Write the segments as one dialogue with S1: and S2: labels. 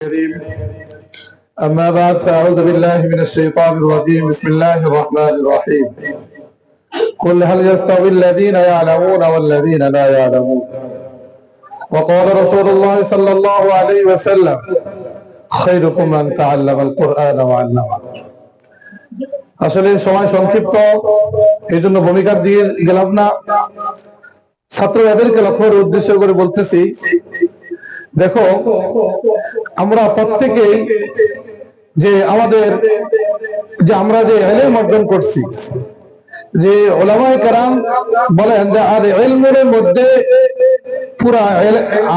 S1: الكريم أما بعد فأعوذ بالله من الشيطان الرجيم بسم الله الرحمن الرحيم قل هل يستوي الذين يعلمون والذين لا يعلمون وقال رسول الله صلى الله عليه وسلم خيركم من تعلم القرآن وعلمه আসলে সময় সংক্ষিপ্ত এই জন্য ভূমিকা দিয়ে গেলাম না ছাত্র এদেরকে লক্ষ্যের উদ্দেশ্য করে বলতেছি দেখো, আমরা প্রত্যেকেই যে আমাদের, যে আমরা যে এলেম অর্জন করছি, যে ওলামায় কারাম বলেন যে, আর এলমের মধ্যে পুরা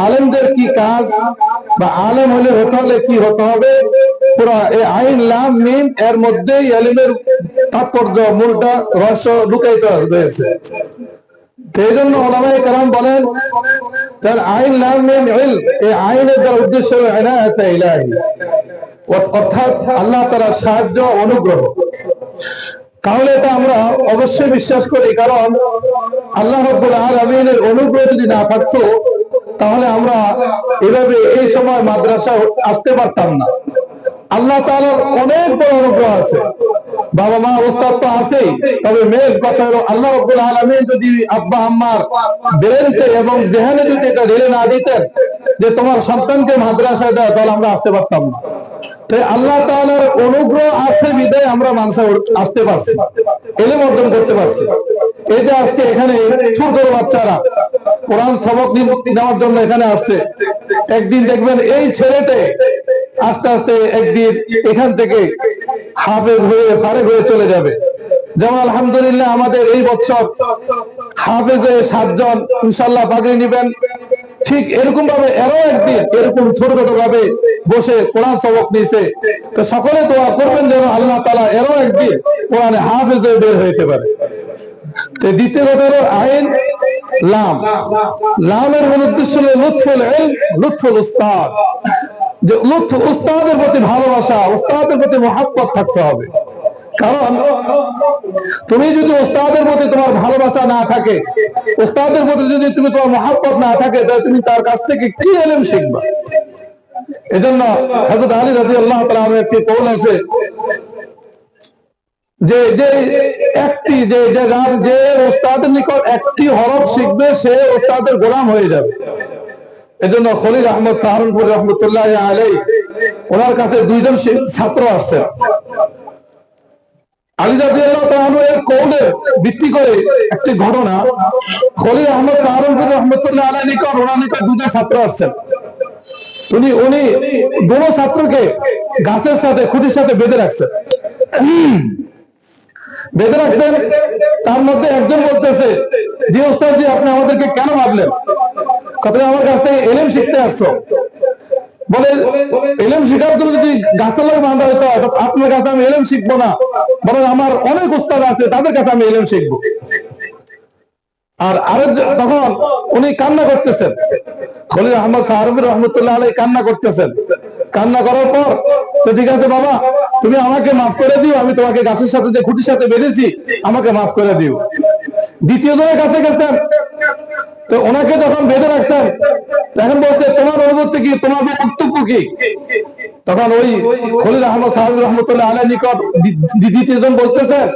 S1: আলেমদের কি কাজ? বা আলেম হলে হতে হলে কি হতে হবে? পুরা এই আইন, লাম, মিম, এর মধ্যেই এলিমের তাৎপর্য, মূলটা, রহস্য লুকাইতে রয়েছে এই জন্য ওলামাই কালাম বলেন, তার আইন এই আইনের দ্বারা উদ্দেশ্য অর্থাৎ আল্লাহ তাআলা সাহায্য, অনুগ্রহ। তাহলে এটা আমরা অবশ্যই বিশ্বাস করি, কারণ আল্লাহ রব্বুল আলামিনের অনুগ্রহ যদি না থাকতো, তাহলে আমরা এভাবে এই সময় মাদ্রাসা আসতে পারতাম না। আল্লাহ তাআলার অনেক বড় অনুগ্রহ আছে। বাবা মা ওস্তাদ তো আছেই। তবে মেয়ের কথা হলো, আল্লাহ রব্বুল আলামিন যদি আব্বা, আম্মার ব্রেনকে এবং জেহানে যদি এটা ঢেলে না দিতেন যে তোমার সন্তানকে মাদ্রাসায় দেয় তাহলে আমরা আসতে পারতাম না। আল্লাহ তাআলার অনুগ্রহ আছে বিদায় আমরা মানুষে আসতে পারছি, এলেম অর্জন করতে পারছি। এই যে আজকে এখানে ছোট বাচ্চারা কোরআন সবক নেওয়ার জন্য এখানে আসছে। একদিন দেখবেন এই ছেলেতে আস্তে আস্তে একদিন এখান থেকে হাফেজ হয়ে ফারেক হয়ে চলে যাবে। যেমন আলহামদুলিল্লাহ আমাদের এই বছর হাফেজে সাতজন ইনশাল্লাহ পাগড়ি নিবেন। ঠিক এরকম ভাবে এরও একদিন এরকম ছোট ছোট ভাবে বসে কোরআন সবক নিছে। তো সকলে দোয়া করবেন যেন আল্লাহ তালা এরও একদিন কোরআনে হাফেজ হয়ে বের হইতে পারে। তো দ্বিতীয় কথা হলো আইন, লাম। লামের মূল উদ্দেশ্য হলো লুৎফুল ইলম, লুৎফুল উস্তাদ। যে লুৎফ উস্তাদের প্রতি ভালোবাসা, উস্তাদের প্রতি মহাব্বত থাকতে হবে। কারণ তুমি যদি ওস্তাদের প্রতি তোমার ভালোবাসা না থাকে ওস্তাদের প্রতি যদি তুমি তোমার মহাব্বত না থাকে, তাহলে তুমি তার কাছ থেকে কি এলেম শিখবা? এজন্য হযরত আলী রাদিয়াল্লাহু তাআলা আনহু একটি কৌল আছে, যে যে একটি, যে যে যার যে ওস্তাদের নিকট একটি হরফ শিখবে, সে ওস্তাদের গোলাম হয়ে যাবে। এজন্য খলিল আহমদ সাহারনপুর রহমতুল্লাহ আলাই ওনার কাছে দুইজন ছাত্র করে একটি ঘটনা আহমদ সাহারনপুর রহমতুল্লাহ আলাই নিকট, ওনার নিকট দুজন ছাত্র আসছেন উনি উনি দুটো ছাত্রকে গাছের সাথে, খুঁটির সাথে বেঁধে রাখছেন বেঁধে রাখছেন। তার মধ্যে একজন বলতেছে, জি আপনি আমাদেরকে কেন আমার কাছ থেকে এলেম শিখতে আসছো। বলে, এলেম শেখার জন্য যদি বাঁধা আপনার কাছে আমি এলেম শিখব না। বরং আমার অনেক উস্তাদ আছে, তাদের কাছে আমি এলেম শিখব। আর আরেক তখন উনি কান্না করতেছেন। খলিল আহমদ সাহারুবুর রহমতুল্লাহ আলাই কান্না করতেছেন। কান্না করার পর, তো ঠিক আছে বাবা তুমি আমাকে মাফ করে দিও, আমি তোমাকে গাছের সাথে যে খুঁটির সাথে বেঁধেছি, আমাকে মাফ করে দিও। দ্বিতীয় জনের কাছে গেছেন, তো ওনাকে যখন বেঁধে রাখছেন, তখন বলছে, তোমার অনুভূতি কি? তোমার বক্তব্য কি? তখন ওই খলিল আহমদ সাহেব রহমতুল্লাহ আলাই নিকট দ্বি- দ্বি- দ্বিতীয়জন বলতেছেন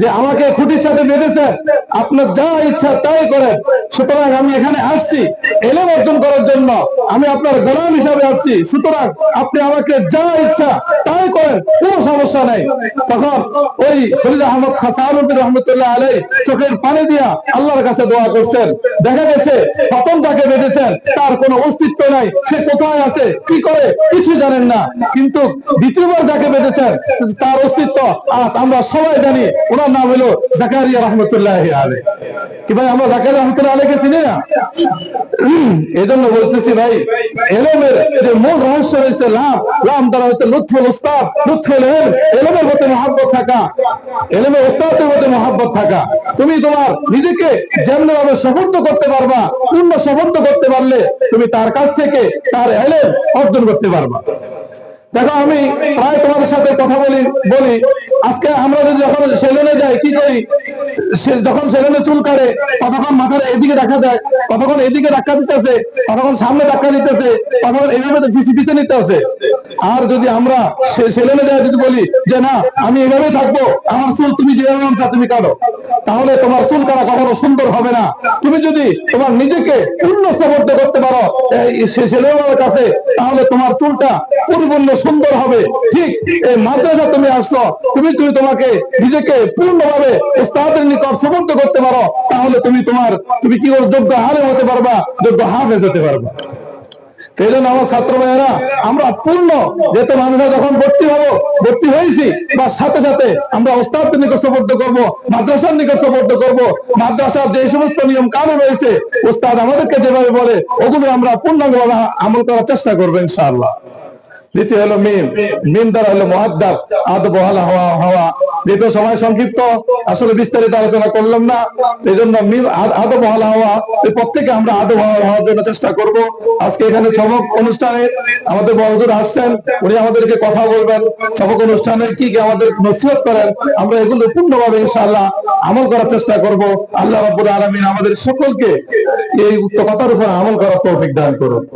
S1: যে, আমাকে খুঁটির সাথে বেঁধেছেন, আপনার যা ইচ্ছা তাই করেন। সুতরাং আমি এখানে আসছি, এলেম অর্জন করার জন্য। আমি আপনার গোলাম হিসাবে আসছি। সুতরাং আপনি আমাকে যা ইচ্ছা তাই করেন, কোনো সমস্যা নেই। তখন ওই খলিল আহমদ খাসানুদ্দিন রহমতুল্লাহ আলাই চোখের পানি দিয়া আল্লাহর কাছে দোয়া করছেন। দেখা গেছে প্রথম যাকে বেঁধেছেন, তার কোনো অস্তিত্ব নাই। সে কোথায় আছে, কি করে কিছু জানেন না। কিন্তু দ্বিতীয়বার যাকে বেঁধেছেন, তার অস্তিত্ব আজ আমরা সবাই জানি। ওনার নাম হলো জাকারিয়া রহমতুল্লাহ আলে কি ভাই, আমরা জাকারিয়া রহমতুল্লাহ জন্য বলতেছি ভাই, এলেমের যে মূল রহস্য রয়েছে লাভ লাম দ্বারা হচ্ছে লুৎফুল উস্তাদ, লুৎফুল এলম। এলেমের মহাব্বত থাকা, এলেমের উস্তাদের মহাব্বত থাকা। তুমি তোমার নিজেকে যেমন ভাবে সফর্দ করতে পারবা, পূর্ণ সফর্দ করতে পারলে তুমি তার কাছ থেকে তার এলেম অর্জন করতে পারবা। দেখো, আমি প্রায় তোমাদের সাথে কথা বলি বলি। আজকে আমরা যখন সেলুনে যাই, কি করি? যখন সেলুনে চুল কাটে কতক্ষণ মাথার এদিকে দেখা দেয় কতক্ষণ এদিকে ধাক্কা দিতেছে কতক্ষণ সামনে ধাক্কা দিতেছে কতক্ষণ এইভাবে পিছিয়ে পিছিয়ে নিতে আছে আর যদি আমরা সে সেলেনে যায় যদি বলি যে না, আমি এভাবেই থাকব, আমার চুল তুমি যেভাবে মন তুমি কাটো তাহলে তোমার চুল কাটা কখনো সুন্দর হবে না। তুমি যদি তোমার নিজেকে উন্নস্তবদ্ধ করতে পারো, এই সে ছেলেমেয়ের কাছে, তাহলে তোমার চুলটা পরিপূর্ণ সুন্দর হবে। ঠিক এই মাদ্রাসা তুমি আসছো, তুমি তুমি তোমাকে নিজেকে পূর্ণভাবে উস্তাদের নিকট সমর্থ করতে পারো, তাহলে তুমি তোমার, তুমি কি করে যোগ্য হারে হতে পারবা? যোগ্য হাফেজ হতে পারবা। সেই জন্য আমার ছাত্র ভাইয়েরা, আমরা পূর্ণ যেহেতু মানুষরা যখন ভর্তি হব, ভর্তি হয়েছি বা সাথে সাথে আমরা করব, মাদ্রাসার নিকট করব। মাদ্রাসার যে সমস্ত নিয়ম কানুন রয়েছে, ওস্তাদ আমাদেরকে যেভাবে বলে, ওগুলো আমরা পূর্ণাঙ্গভাবে আমল করার চেষ্টা করব, ইনশাআল্লাহ। দ্বিতীয় হলো মিম। মিম দ্বারা হলো মহাদ্দাব আদ বহালা হওয়া হওয়া। যেহেতু সময় সংক্ষিপ্ত, আসলে বিস্তারিত আলোচনা করলাম না। এই জন্য মিম আদ- বহালা হওয়া, এই প্রত্যেকে আমরা আদ বহালা হওয়ার জন্য চেষ্টা করব। আজকে এখানে চমক অনুষ্ঠানে আমাদের বড়জোর আসছেন। উনি আমাদেরকে কথা বলবেন। চমক অনুষ্ঠানে কি কি আমাদের নসিহত করেন, আমরা এগুলো পূর্ণভাবে ইনশাআল্লাহ আমল করার চেষ্টা করব। আল্লাহ রাব্বুল আলামিন আমাদের সকলকে এই উক্ত কথার উপর আমল করার তৌফিক দান করুন।